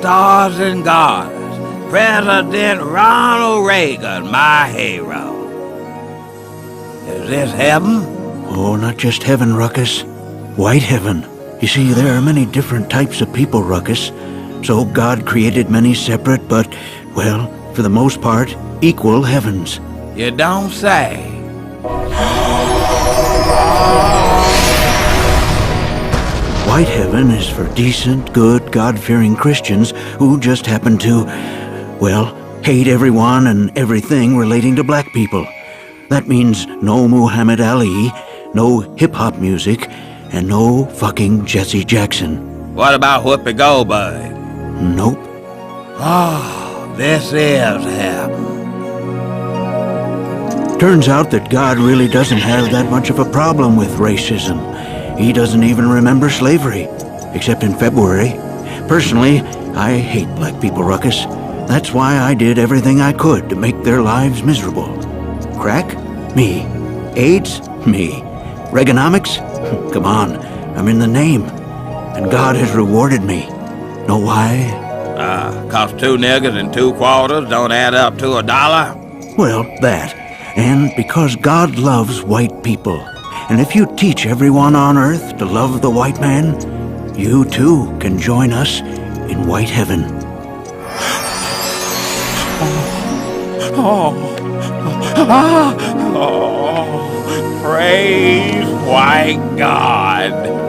Boys and girls, President Ronald Reagan, my hero. Is this heaven? Oh, not just heaven, Ruckus. White heaven. You see, there are many different types of people, Ruckus. So God created many separate, but, well, for the most part, equal heavens. You don't say. White heaven is for decent, good, God fearing Christians who just happen to, well, hate everyone and everything relating to black people. That means no Muhammad Ali, no hip hop music, and no fucking Jesse Jackson. What about Whoopi Goldberg? Nope. Oh, this is heaven. Turns out that God really doesn't have that much of a problem with racism. He doesn't even remember slavery, except in February. Personally, I hate black people, Ruckus. That's why I did everything I could to make their lives miserable. Crack? Me. AIDS? Me. Reaganomics? Come on, I'm in the name. And God has rewarded me. Know why? Uh, cost two niggers and two quarters don't add up to a dollar? Well, that. And because God loves white people. And if you teach everyone on earth to love the white man, you too can join us in white heaven. Oh, oh, praise white God.